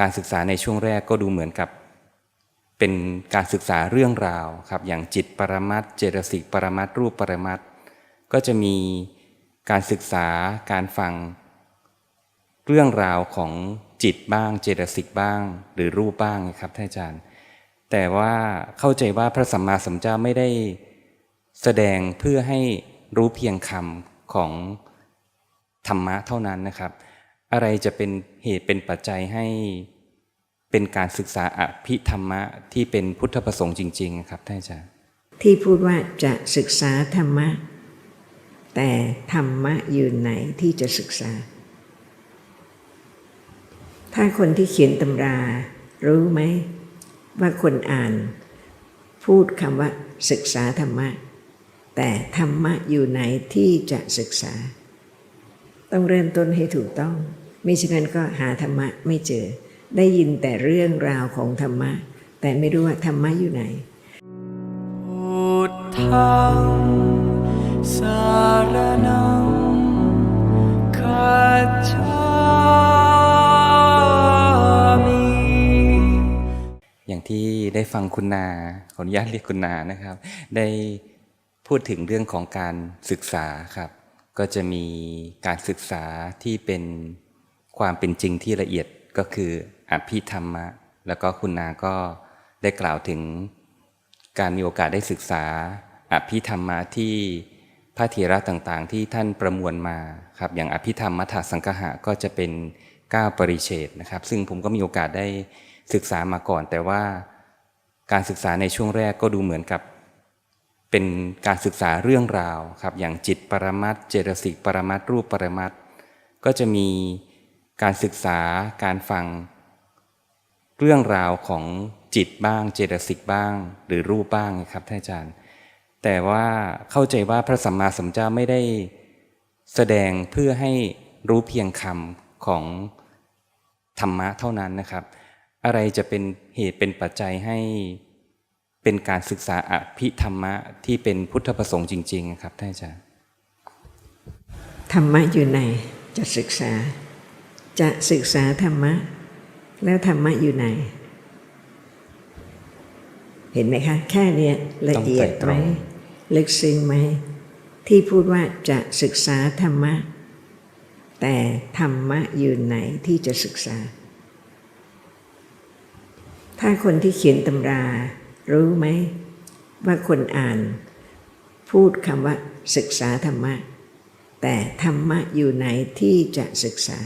การศึกษาในช่วงแรกก็ดูเหมือนกับ เป็นการศึกษาเรื่องราวครับอย่างจิตปรมัตถ์เจตสิกปรมัตถ์รูปปรมัตถ์ก็จะมีการศึกษาการฟังเรื่องราวของจิตบ้างเจตสิกบ้าง หรือรูปบ้างครับท่านอาจารย์ แต่ว่าเข้าใจว่าพระสัมมาสัมพุทธเจ้าไม่ได้แสดงเพื่อให้รู้เพียงคำของธรรมะเท่านั้นนะครับ อะไรจะเป็นเหตุเป็นปัจจัยให้เป็นการศึกษาอภิธรรมะที่เป็นพุทธประสงค์จริง ๆ ครับท่านอาจารย์ที่พูดว่าจะศึกษาธรรมะ แต่ธรรมะอยู่ไหนที่จะศึกษา ถ้าคนที่เขียนตำรา รู้ไหม ว่าคนอ่าน พูดคำว่า ศึกษาธรรมะ แต่ธรรมะอยู่ไหนที่จะศึกษา ต้องเริ่มต้นให้ถูกต้อง มิฉะนั้นก็หาธรรมะไม่เจอ ได้ยินแต่เรื่องราวของธรรมะ แต่ไม่รู้ว่าธรรมะอยู่ไหนพุทธังสารนังคัจฉามิอย่างที่ได้ฟังคุณนาขออนุญาตเรียกคุณนานะครับ ได้พูดถึงเรื่องของการศึกษาครับ ก็จะมีการศึกษาที่เป็น ความเป็นจริงที่ละเอียดก็คืออภิธรรมะ แล้วก็คุณนาก็ได้กล่าวถึงการมีโอกาสได้ศึกษา อภิธรรมะที่พระเถระต่างๆ ที่ท่านประมวลมาครับอย่างอภิธรรมมัทธสังคหะก็จะเป็น9ปริเฉดนะครับ ซึ่งผมก็มีโอกาสได้ศึกษามาก่อน แต่ว่าการศึกษาในช่วงแรกก็ดูเหมือนกับ เป็นการศึกษาเรื่องราวครับอย่างจิตปรมัตถ์เจตสิกปรมัตถ์รูปปรมัตถ์ก็จะมี การศึกษาการฟัง เรื่องราวของจิตบ้างเจตสิกบ้าง หรือรูปบ้างครับท่านอาจารย์ แต่ว่าเข้าใจว่าพระสัมมาสัมพุทธเจ้าไม่ได้แสดงเพื่อให้รู้เพียงคำของธรรมะเท่านั้นนะครับ อะไรจะเป็นเหตุเป็นปัจจัยให้เป็นการศึกษาอภิธรรมะที่เป็นพุทธประสงค์จริง ๆ ครับท่านอาจารย์ธรรมะอยู่ไหนจะศึกษา จะศึกษาธรรมะ แล้วธรรมะอยู่ไหน เห็นไหมคะ แค่เนี้ยละเอียดไหมต้องไตร่ตรองลึกซึ้งไหม ที่พูดว่าจะศึกษาธรรมะ แต่ธรรมะอยู่ไหนที่จะศึกษา ถ้าคนที่เขียนตำรา รู้ไหม ว่าคนอ่าน พูดคำว่าศึกษาธรรมะ แต่ธรรมะอยู่ไหนที่จะศึกษา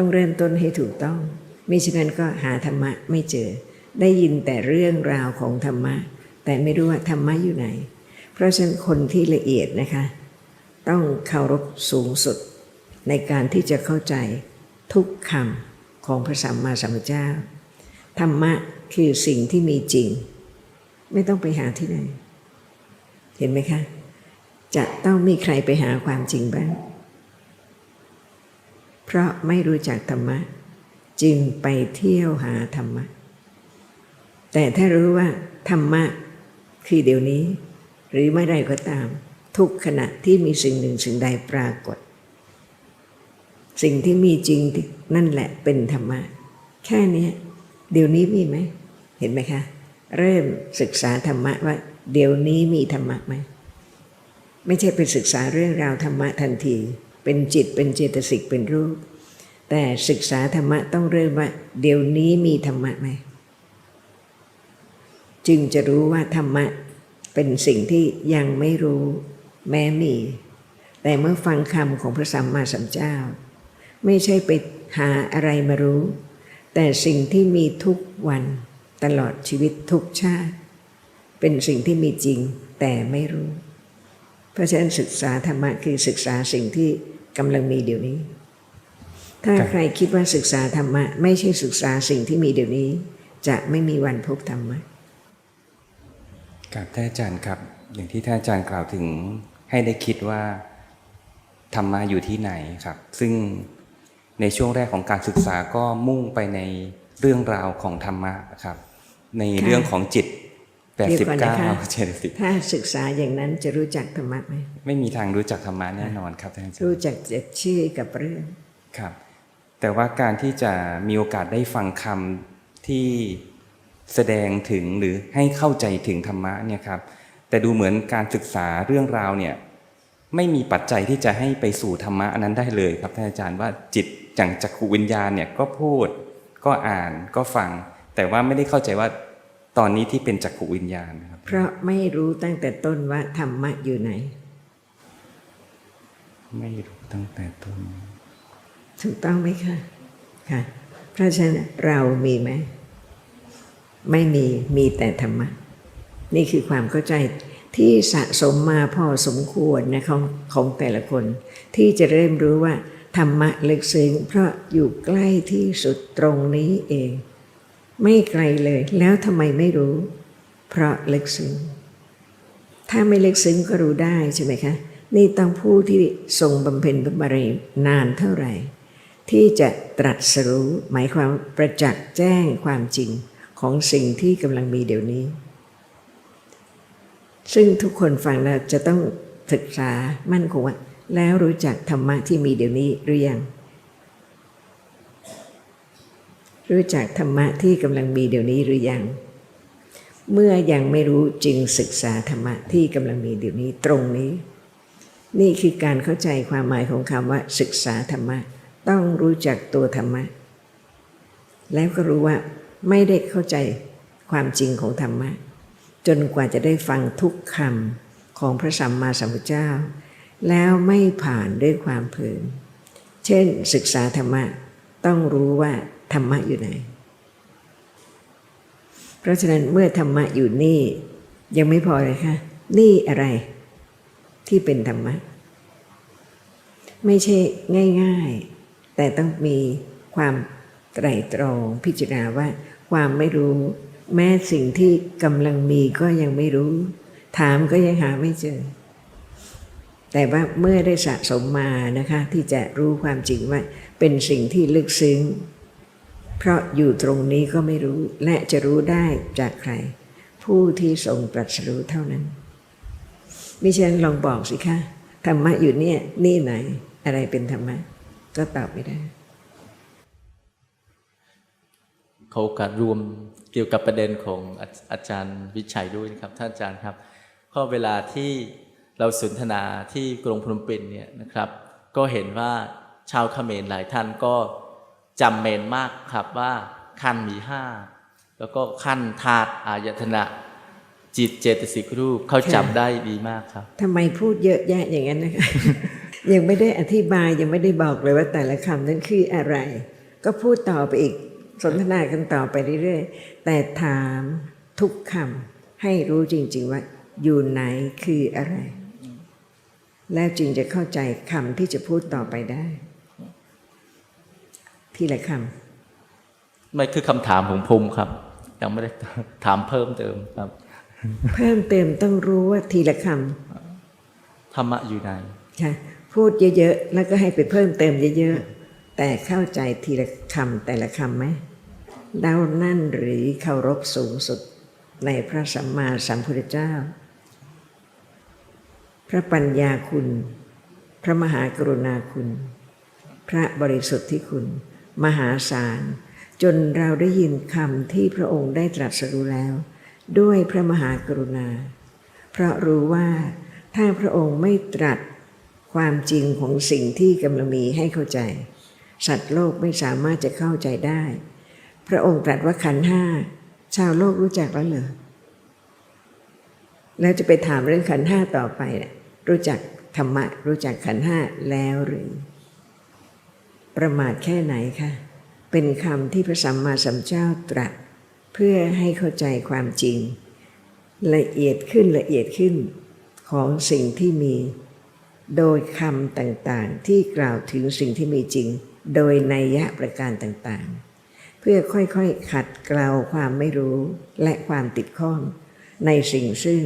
ต้องเริ่มต้นให้ถูกต้องมิฉะนั้นก็หาธรรมะไม่เจอ ได้ยินแต่เรื่องราวของธรรมะ แต่ไม่รู้ว่าธรรมะอยู่ไหน เพราะฉะนั้นคนที่ละเอียดนะคะ ต้องเคารพสูงสุด ในการที่จะเข้าใจทุกคำของพระสัมมาสัมพุทธเจ้า ธรรมะคือสิ่งที่มีจริง ไม่ต้องไปหาที่ไหน เห็นไหมคะ จะต้องมีใครไปหาความจริงบ้าง เพราะไม่รู้จักธรรมะ จึงไปเที่ยวหาธรรมะ แต่ถ้ารู้ว่า ธรรมะ คือเดี๋ยวนี้ หรือเมื่อใดก็ตาม ทุกขณะที่มีสิ่งหนึ่งสิ่งใดปรากฏ สิ่งที่มีจริงนั่นแหละเป็นธรรมะ แค่นี้เดี๋ยวนี้มีไหม เห็นไหมคะ เริ่มศึกษาธรรมะว่า เดี๋ยวนี้มีธรรมะไหม ไม่ใช่ไปศึกษาเรื่องราวธรรมะทันที เป็นจิตเป็นเจตสิกเป็นรูป แต่ศึกษาธรรมะต้องเริ่มว่า เดี๋ยวนี้มีธรรมะไหมจึงจะรู้ว่าธรรมะเป็นสิ่งที่ยังไม่รู้แม้มี แต่เมื่อฟังคำของพระสัมมาสัมพุทธเจ้า ไม่ใช่ไปหาอะไรมารู้ แต่สิ่งที่มีทุกวันตลอดชีวิตทุกชาติ เป็นสิ่งที่มีจริงแต่ไม่รู้ เพราะฉะนั้นศึกษาธรรมะคือศึกษาสิ่งที่ กำลังมีเดี๋ยวนี้ ถ้าครับใครคิดว่าศึกษาธรรมะ ไม่ใช่ศึกษาสิ่งที่มีเดี๋ยวนี้ จะไม่มีวันพบธรรมะครับท่านอาจารย์ครับ อย่างที่ท่านอาจารย์กล่าวถึงให้ได้คิดว่าธรรมะอยู่ที่ไหนครับ ซึ่งในช่วงแรกของการศึกษาก็มุ่งไปในเรื่องราวของธรรมะครับ ในเรื่องของจิต เดี๋ยวก่อนนะคะ89เจตสิกถ้าศึกษาอย่างนั้นจะรู้จักธรรมะไหมไม่มีทางรู้จักธรรมะแน่นอนครับท่านอาจารย์รู้จักแต่ชื่อกับเรื่องครับ แต่ว่าการที่จะมีโอกาสได้ฟังคำที่แสดงถึงหรือให้เข้าใจถึงธรรมะเนี่ยครับ แต่ดูเหมือนการศึกษาเรื่องราวเนี่ยไม่มีปัจจัยที่จะให้ไปสู่ธรรมะอันนั้นได้เลยครับท่านอาจารย์ว่าจิตอย่างจักขวิญญาณเนี่ยก็พูดก็อ่านก็ฟัง แต่ว่าไม่ได้เข้าใจว่า ตอนนี้ที่เป็นจักขวิญญาณนะครับ เพราะไม่รู้ตั้งแต่ต้นว่าธรรมะอยู่ไหน ไม่รู้ตั้งแต่ต้น ถูกต้องไหมคะค่ะ เพราะฉะนั้นเรามีไหม ไม่มีมีแต่ธรรมะ นี่คือความเข้าใจที่สะสมมาพอสมควรนะของของแต่ละคน ที่จะเริ่มรู้ว่าธรรมะลึกซึ้งเพราะอยู่ใกล้ที่สุดตรงนี้เอง ไม่ไกลเลย แล้วทำไมไม่รู้ เพราะลึกซึ้งถ้าไม่ลึกซึ้งก็รู้ได้ใช่ไหมคะ นี่ต้องผู้ที่ทรงบำเพ็ญบารมีนานเท่าไหร่ ที่จะตรัสรู้ หมายความประจักษ์แจ้งความจริงของสิ่งที่กำลังมีเดี๋ยวนี้ ซึ่งทุกคนฟังแล้วจะต้องศึกษามั่นคงว่าแล้วรู้จักธรรมะที่มีเดี๋ยวนี้หรือยัง รู้จักธรรมะที่กำลังมีเดี๋ยวนี้หรือยัง เมื่อยังไม่รู้จึงศึกษาธรรมะที่กำลังมีเดี๋ยวนี้ตรงนี้ นี่คือการเข้าใจความหมายของคำว่า ศึกษาธรรมะ ต้องรู้จักตัวธรรมะ แล้วก็รู้ว่าไม่ได้เข้าใจความจริงของธรรมะ จนกว่าจะได้ฟังทุกคำของพระสัมมาสัมพุทธเจ้า แล้วไม่ผ่านด้วยความเพลินเช่นศึกษาธรรมะ ต้องรู้ว่า ธรรมะอยู่ไหน เพราะฉะนั้นเมื่อธรรมะอยู่นี่ ยังไม่พอเลยค่ะ นี่อะไรที่เป็นธรรมะ ไม่ใช่ง่าย ๆ แต่ต้องมีความไตรตรองพิจารณาว่า ความไม่รู้ แม้สิ่งที่กำลังมีก็ยังไม่รู้ ถามก็ยังหาไม่เจอ แต่ว่าเมื่อได้สะสมมานะคะ ที่จะรู้ความจริงว่าเป็นสิ่งที่ลึกซึ้ง เพราะอยู่ตรงนี้ก็ไม่รู้และจะรู้ได้จากใคร ผู้ที่ทรงตรัสรู้เท่านั้นมิฉะนั้นลองบอกสิคะธรรมะอยู่เนี่ยนี่ไหน อะไรเป็นธรรมะ ก็ตอบไม่ได้ เขาโอกาสรวมเกี่ยวกับประเด็นของอาอาจารย์วิชัยด้วยนะครับท่านอาจารย์ครับก็เวลาที่เราสนทนาที่กรุงพนมเปญเนี่ยนะครับ ก็เห็นว่าชาวเขมรหลายท่านก็ จำเมนมากครับว่าขั้นมีห้าแล้วก็ขั้นธาตุอายตนะจิตเจตสิกรูปเขาจำได้ดีมากครับทำไมพูดเยอะแยะอย่างนั้นนะคะยังไม่ได้อธิบายยังไม่ได้บอกเลยว่าแต่ละคำนั้นคืออะไร ก็พูดต่อไปอีกสนทนากันต่อไปเรื่อยๆ แต่ถามทุกคำให้รู้จริง ๆ ว่า อยู่ไหนคืออะไร แล้วจึงจะเข้าใจคำที่จะพูดต่อไปได้ ทีละคไม่คือคำถามของภูมิครับ ยังไม่ได้ถามเพิ่มเติมครับำเพิ่มเติมต้องรู้ว่าทีละคำธรรมะอยู่ในค่ะพูดเยอะๆแล้วก็ให้ไปเพิ่มเติมเยอะๆแต่เข้าใจทีละคำแต่ละคำไหมเรานั่นหรือเคารพสูงสุดในพระสัมมาสัมพุทธเจ้า พระปัญญาคุณ พระมหากรุณาคุณ พระบริสุทธิ์ที่คุณ มหาศาล จนเราได้ยินคำที่พระองค์ได้ตรัสรู้แล้ว ด้วยพระมหากรุณา เพราะรู้ว่าถ้าพระองค์ไม่ตรัสความจริงของสิ่งที่กำลังมีให้เข้าใจ สัตว์โลกไม่สามารถจะเข้าใจได้ พระองค์ตรัสว่าขันห้าชาวโลกรู้จักแล้วเหรอแล้วจะไปถามเรื่องขันห้าต่อไปนะรู้จักธรรมะ รู้จักขันห้าแล้วหรือ ประมาทแค่ไหนคะเป็นคำที่พระสัมมาสัมพุทธเจ้าตรัสเพื่อให้เข้าใจความจริง ละเอียดขึ้นละเอียดขึ้นของสิ่งที่มี โดยคำต่างๆ ที่กล่าวถึงสิ่งที่มีจริง โดยนัยยะประการต่างๆ เพื่อค่อยๆขัดเกลาความไม่รู้และความติดข้อง ในสิ่งซึ่ง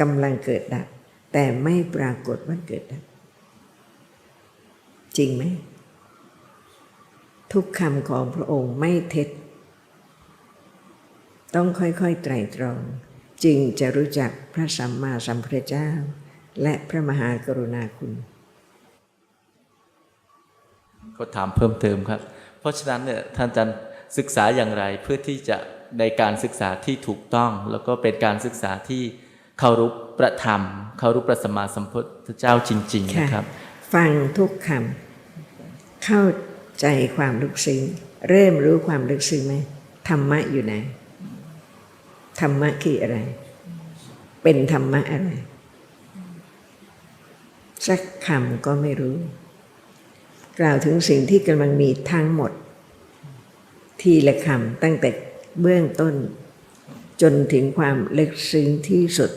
กำลังเกิดดับแต่ไม่ปรากฏว่าเกิดดับจริงไหม ทุกคำของพระองค์ไม่เท็จ ต้องค่อยๆไตร่ตรอง จึงจะรู้จักพระสัมมาสัมพุทธเจ้า และพระมหากรุณาคุณก็ถามเพิ่มเติมครับ เพราะฉะนั้นเนี่ยท่านอาจารย์ศึกษาอย่างไรเพื่อที่จะในการศึกษาที่ถูกต้อง แล้วก็เป็นการศึกษาที่เคารพประธรรมเคารพประสัมมาสัมพุทธเจ้าจริงๆค่ะนะครับ ฟังทุกคำเข้า ใจความลึกซึ้งเริ่มรู้ความลึกซึ้งไหมธรรมะอยู่ไหนธรรมะคืออะไร เป็นธรรมะอะไร สักคำก็ไม่รู้ กล่าวถึงสิ่งที่กำลังมีทั้งหมด ทีละคำตั้งแต่เบื้องต้น จนถึงความลึกซึ้งที่สุด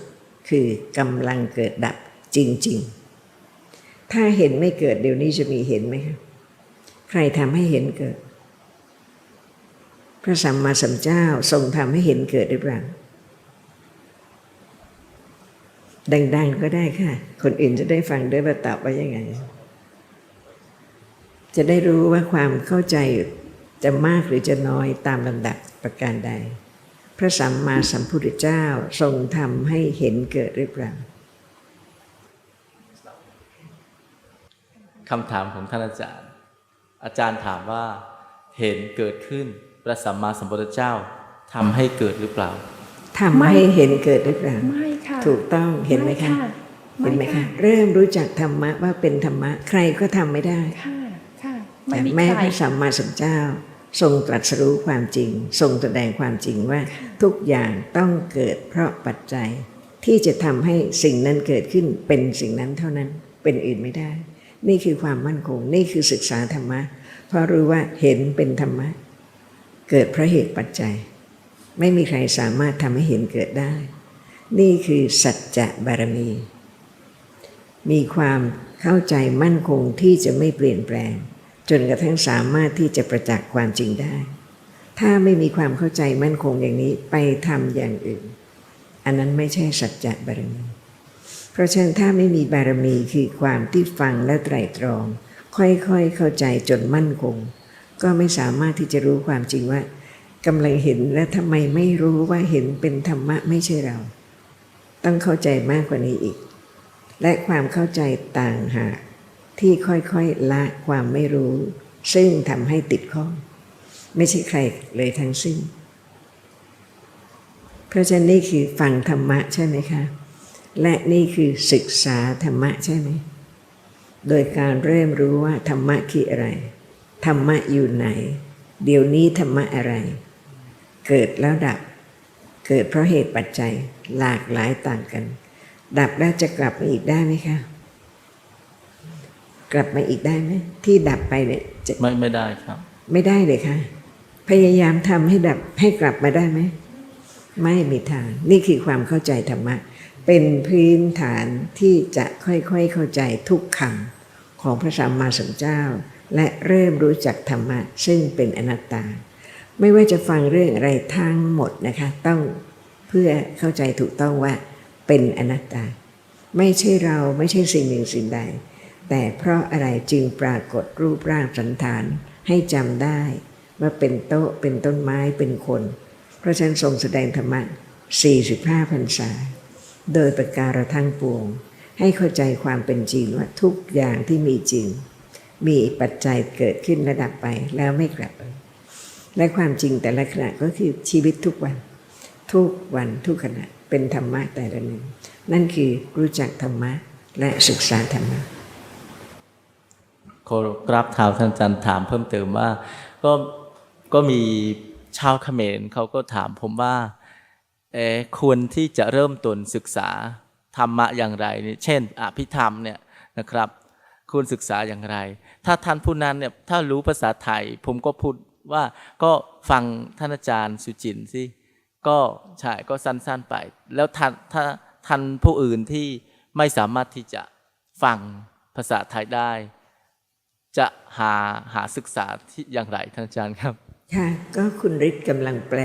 คือกำลังเกิดดับจริง ๆ ถ้าเห็นไม่เกิดเดี๋ยวนี้จะมีเห็นไหมครับ ใครทำให้เห็นเกิด พระสัมมาสัมพุทธเจ้าทรงทำให้เห็นเกิดหรือเปล่าดังๆก็ได้ค่ะ คนอื่นจะได้ฟังด้วยว่าตอบว่ายังไง จะได้รู้ว่าความเข้าใจจะมากหรือจะน้อยตามลำดับประการใด พระสัมมาสัมพุทธเจ้าทรงทำให้เห็นเกิดหรือเปล่าคำถามของท่านอาจารย์ อาจารย์ถามว่าเห็นเกิดขึ้นพระสัมมาสัมพุทธเจ้าทำให้เกิดหรือเปล่าทำให้เห็นเกิดหรือเปล่าไม่ค่ะถูกต้องเห็นไหมคะไม่เห็นไหมค่ะคะ เริ่มรู้จักธรรมะว่าเป็นธรรมะใครก็ทำไม่ได้ค่ะค่ะไม่แต่มีแม้ใคพรระสัมมาสัมพุทธเจ้า ทรงตรัสรู้ความจริง ทรงแสดงความจริงว่าทุกอย่างต้องเกิดเพราะปัจจัย ที่จะทำให้สิ่งนั้นเกิดขึ้นเป็นสิ่งนั้นเท่านั้นเป็นอื่นไม่ได้ นี่คือความมั่นคง นี่คือศึกษาธรรมะ เพราะรู้ว่าเห็นเป็นธรรมะ เกิดเพราะเหตุปัจจัย ไม่มีใครสามารถทำให้เห็นเกิดได้ นี่คือสัจจะบารมี มีความเข้าใจมั่นคงที่จะไม่เปลี่ยนแปลง จนกระทั่งสามารถที่จะประจักษ์ความจริงได้ ถ้าไม่มีความเข้าใจมั่นคงอย่างนี้ไปทำอย่างอื่น อันนั้นไม่ใช่สัจจะบารมี เพราะฉะนั้นถ้าไม่มีบารมีคือความที่ฟังและไตรตรอง ค่อยๆเข้าใจจนมั่นคง ก็ไม่สามารถที่จะรู้ความจริงว่ากำลังเห็นและทำไมไม่รู้ว่าเห็นเป็นธรรมะไม่ใช่เรา ต้องเข้าใจมากกว่านี้อีก และความเข้าใจต่างหากที่ค่อยๆละความไม่รู้ ซึ่งทำให้ติดข้อง ไม่ใช่ใครเลยทั้งสิ้น เพราะฉะนั้นนี่คือฟังธรรมะใช่ไหมคะ และนี่คือศึกษาธรรมะใช่ไหม โดยการเริ่มรู้ว่าธรรมะคืออะไร ธรรมะอยู่ไหน เดี๋ยวนี้ธรรมะอะไร เกิดแล้วดับ เกิดเพราะเหตุปัจจัยหลากหลายต่างกัน ดับแล้วจะกลับมาอีกได้ไหมคะ กลับมาอีกได้ไหมที่ดับไปเนี่ยจะไม่ไม่ได้ครับ ไม่ได้เลยค่ะ พยายามทำให้ดับให้กลับมาได้ไหม ไม่มีทาง นี่คือความเข้าใจธรรมะ เป็นพื้นฐานที่จะค่อยๆเข้าใจทุกคำของพระสัมมาสัมพุทธเจ้า และเริ่มรู้จักธรรมะซึ่งเป็นอนัตตา ไม่ว่าจะฟังเรื่องอะไรทั้งหมดนะคะต้องเพื่อเข้าใจถูกต้องว่าเป็นอนัตตา ไม่ใช่เราไม่ใช่สิ่งหนึ่งสิ่งใด แต่เพราะอะไรจึงปรากฏรูปร่างสันฐานให้จำได้ ว่าเป็นโต๊ะเป็นต้นไม้เป็นคน เพราะฉะนั้นทรงแสดงธรรมะ45พรรษา โดยประการทั้งปวง ให้เข้าใจความเป็นจริงว่าทุกอย่างที่มีจริง มีปัจจัยเกิดขึ้นระดับไปแล้วไม่กลับ และความจริงแต่ละขณะก็คือชีวิตทุกวัน ทุกวันทุกขณะเป็นธรรมะแต่ละหนึ่ง นั่นคือรู้จักธรรมะและศึกษาธรรมะขอกราบเท้าท่านอาจารย์ถามเพิ่มเติมว่า ก็ก็มีชาวเขมรเขาก็ถามผมว่า ควรที่จะเริ่มต้นศึกษาธรรมะอย่างไรนี่เช่นอภิธรรมเนี่ยนะครับควรศึกษาอย่างไร ถ้าท่านผู้นั้นเนี่ยถ้ารู้ภาษาไทย ผมก็พูดว่าก็ฟังท่านอาจารย์สุจินสิก็ใช่ก็สั้นๆไป แล้วท่านถ้าท่านผู้อื่นที่ไม่สามารถที่จะฟังภาษาไทยได้ จะหาหาศึกษาที่อย่างไรท่านอาจารย์ครับ ค่ะ ก็คุณฤทธิ์กำลังแปล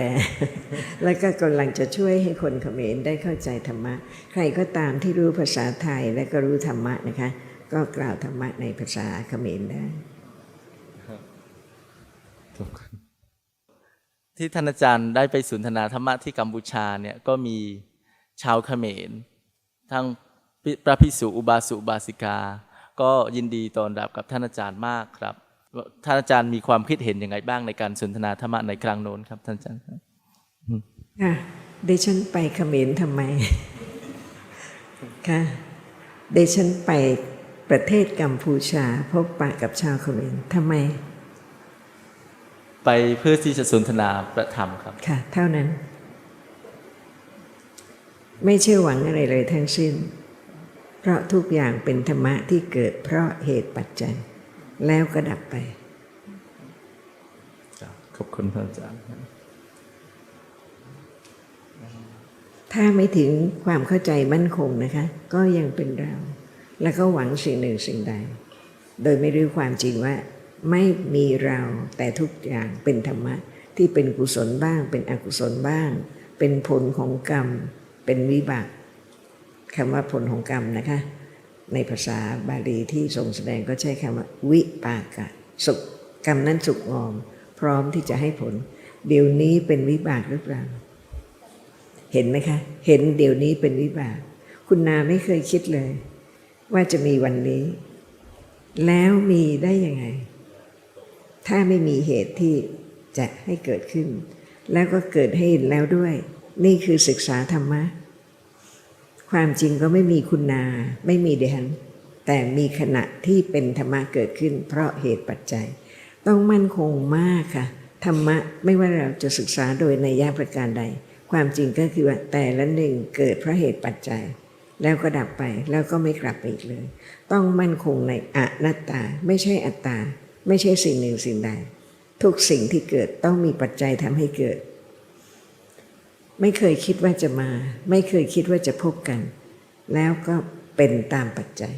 แล้วก็กำลังจะช่วยให้คนเขมรได้เข้าใจธรรมะ ใครก็ตามที่รู้ภาษาไทยและก็รู้ธรรมะนะคะ ก็กล่าวธรรมะในภาษาเขมรได้ที่ท่านอาจารย์ได้ไปสนทนาธรรมะที่กัมพูชาเนี่ยก็มีชาวเขมร ทั้งพระภิกษุอุบาสุอุบาสิกา ก็ยินดีต้อนรับกับท่านอาจารย์มากครับ ท่านอาจารย์มีความคิดเห็นยังไงบ้างในการสนทนาธรรมะในครั้งโน้นครับท่านอาจารย์ครับค่ะดิฉันไปเขมรทำไมค่ะดิฉันไปประเทศกัมพูชาพบปะกับชาวเขมรทำไม ไปเพื่อที่จะสนทนาประธรรมครับ ค่ะ เท่านั้น ไม่ใช่หวังอะไรเลยทั้งสิ้น เพราะทุกอย่างเป็นธรรมะที่เกิดเพราะเหตุปัจจัย แล้วก็ดับไปขอบคุณท่านอาจารย์ ถ้าไม่ถึงความเข้าใจมั่นคงนะคะ ก็ยังเป็นเรา แล้วก็หวังสิ่งหนึ่งสิ่งใด โดยไม่รู้ความจริงว่า ไม่มีเราแต่ทุกอย่างเป็นธรรมะ ที่เป็นกุศลบ้าง เป็นอกุศลบ้าง เป็นผลของกรรม เป็นวิบากคำว่าผลของกรรมนะคะ ในภาษาบาลีที่ทรงแสดงก็ใช้คำว่าวิปากะ สุขกรรมนั้นสุกงอม พร้อมที่จะให้ผล เดี๋ยวนี้เป็นวิบากหรือเปล่า เห็นไหมคะ เห็นเดี๋ยวนี้เป็นวิบาก คุณนาไม่เคยคิดเลย ว่าจะมีวันนี้ แล้วมีได้ยังไง ถ้าไม่มีเหตุที่จะให้เกิดขึ้น แล้วก็เกิดให้เห็นแล้วด้วย นี่คือศึกษาธรรมะ ความจริงก็ไม่มีคุณนา ไม่มีเดฮันแต่มีขณะที่เป็นธรรมะเกิดขึ้น เพราะเหตุปัจจัย ต้องมั่นคงมากค่ะ ธรรมะไม่ว่าเราจะศึกษาโดยในยะประการใด ความจริงก็คือว่าแต่ละหนึ่งเกิดเพราะเหตุปัจจัย แล้วก็ดับไปแล้วก็ไม่กลับไปอีกเลย ต้องมั่นคงในอนัตตา ไม่ใช่อัตตา ไม่ใช่สิ่งหนึ่งสิ่งใด ทุกสิ่งที่เกิดต้องมีปัจจัยทำให้เกิด ไม่เคยคิดว่าจะมา ไม่เคยคิดว่าจะพบกัน แล้วก็เป็นตามปัจจัย